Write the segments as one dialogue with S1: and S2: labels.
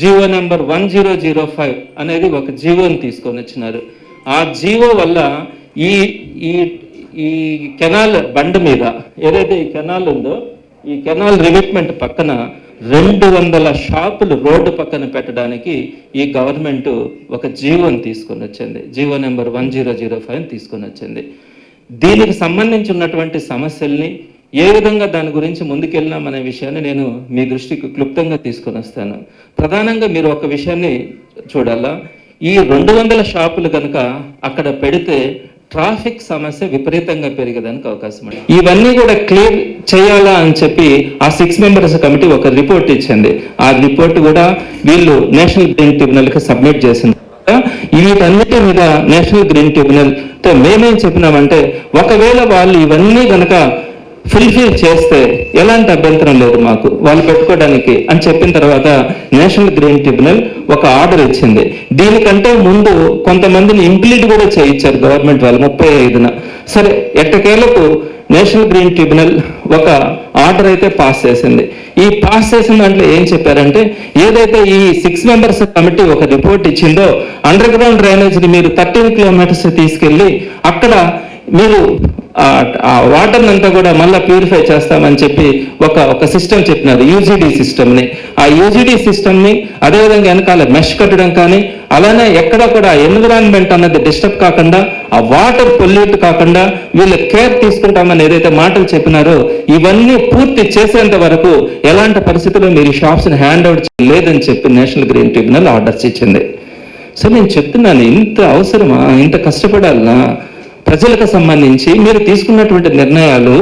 S1: GO number one zero zero five అనేది ఒక జీవోని తీసుకొని వచ్చినారు. ఆ జీవో వల్ల ఈ ఈ ఈ కెనాల్ బండ్ మీద ఏదైతే ఈ కెనాల్ ఉందో ఈ కెనాల్ రివిట్మెంట్ పక్కన రెండు వందల షాపులు రోడ్డు పక్కన పెట్టడానికి ఈ గవర్నమెంట్ ఒక జీవోని తీసుకొని వచ్చింది. GO number one zero zero five తీసుకొని వచ్చింది. దీనికి సంబంధించి ఉన్నటువంటి సమస్యల్ని ఏ విధంగా దాని గురించి ముందుకెళ్ళినామనే విషయాన్ని నేను మీ దృష్టికి క్లుప్తంగా తీసుకొని వస్తాను. ప్రధానంగా మీరు ఒక విషయాన్ని చూడాలా? ఈ రెండు వందల షాపులు కనుక అక్కడ పెడితే ట్రాఫిక్ సమస్య విపరీతంగా పెరిగేదానికి అవకాశం ఉంది. ఇవన్నీ కూడా క్లియర్ చేయాలా అని చెప్పి ఆ సిక్స్ మెంబర్స్ కమిటీ ఒక రిపోర్ట్ ఇచ్చింది. ఆ రిపోర్ట్ కూడా వీళ్ళు నేషనల్ గ్రీన్ ట్రిబ్యునల్కి సబ్మిట్ చేసింది. వీటన్నిటి మీద నేషనల్ గ్రీన్ ట్రిబ్యునల్తో మేమేం చెప్పినామంటే ఒకవేళ వాళ్ళు ఇవన్నీ కనుక ఫుల్ఫిల్ చేస్తే ఎలాంటి అభ్యంతరం లేదు మాకు. వాళ్ళు పెట్టుకోవడానికి అని చెప్పిన తర్వాత నేషనల్ గ్రీన్ ట్రిబ్యునల్ ఒక ఆర్డర్ ఇచ్చింది. దీనికంటే ముందు కొంతమందిని ఇంప్లీట్ కూడా చేయించారు గవర్నమెంట్ వాళ్ళు ముప్పై ఐదున. సరే ఎట్టకేలకు నేషనల్ గ్రీన్ ట్రిబ్యునల్ ఒక ఆర్డర్ అయితే పాస్ చేసింది. ఈ పాస్ చేసిన దాంట్లో ఏం చెప్పారంటే ఏదైతే ఈ సిక్స్ మెంబర్స్ కమిటీ ఒక రిపోర్ట్ ఇచ్చిందో అండర్ గ్రౌండ్ డ్రైనేజ్ని మీరు థర్టీన్ కిలోమీటర్స్ తీసుకెళ్ళి అక్కడ మీరు ఆ వాటర్ అంతా కూడా మళ్ళీ ప్యూరిఫై చేస్తామని చెప్పి ఒక ఒక సిస్టమ్ చెప్పినారు. యూజీడీ సిస్టమ్ని ఆ యూజీడీ సిస్టమ్ని అదేవిధంగా వెనకాల మెష్ కట్టడం కానీ అలానే ఎక్కడ కూడా ఎన్విరాన్మెంట్ అన్నది డిస్టర్బ్ కాకుండా ఆ వాటర్ పొల్యూట్ కాకుండా వీళ్ళు కేర్ తీసుకుంటామని ఏదైతే మాటలు చెప్పినారో ఇవన్నీ పూర్తి చేసేంత వరకు ఎలాంటి పరిస్థితుల్లో మీరు ఈ షాప్స్ని హ్యాండ్ అవుట్ లేదని చెప్పి నేషనల్ గ్రీన్ ట్రిబ్యునల్ ఆర్డర్స్ ఇచ్చింది. సో నేను చెప్తున్నాను ఇంత అవసరమా? ఇంత కష్టపడాలనా? ప్రజలకు సంబంధించి మీరు తీసుకున్నటువంటి నిర్ణయాలు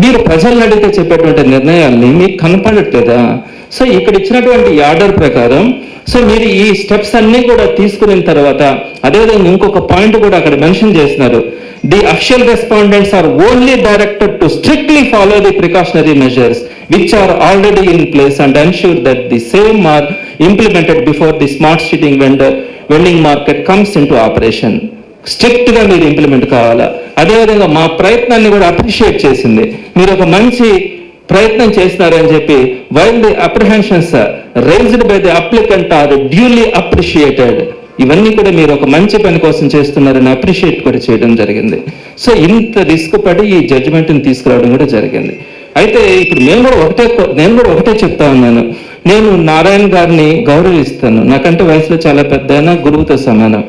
S1: మీరు ప్రజలను అడిగితే చెప్పేటువంటి నిర్ణయాల్ని మీకు కనపడట్లేదా సో ఇక్కడ ఇచ్చినటువంటి ఆర్డర్ ప్రకారం సో మీరు ఈ స్టెప్స్ అన్ని కూడా తీసుకున్న తర్వాత అదేవిధంగా ఇంకొక పాయింట్ కూడా అక్కడ మెన్షన్ చేస్తున్నారు. The official respondents are only directed to strictly follow the precautionary measures which are already in place and ensure that the same are implemented before the smart sitting vendor vending market comes in to operation స్ట్రిక్ట్గా మీరు implement కావాలా? అదేవిధంగా మా ప్రయత్నాన్ని కూడా appreciate చేసింది. మీరు ఒక మంచి ప్రయత్నం చేస్తున్నారని చెప్పి while the apprehensions raised by the applicant are duly appreciated. ఇవన్నీ కూడా మీరు ఒక మంచి పని కోసం చేస్తున్నారని అప్రిషియేట్ కూడా చేయడం జరిగింది. సో ఇంత రిస్క్ పడి ఈ జడ్జిమెంట్ని తీసుకురావడం కూడా జరిగింది. అయితే ఇప్పుడు నేను కూడా ఒకటే నేను కూడా ఒకటే చెప్తా ఉన్నాను. నేను నారాయణ గారిని గౌరవిస్తాను. నాకంటే వయసులో చాలా పెద్ద గురువుతో సమానం.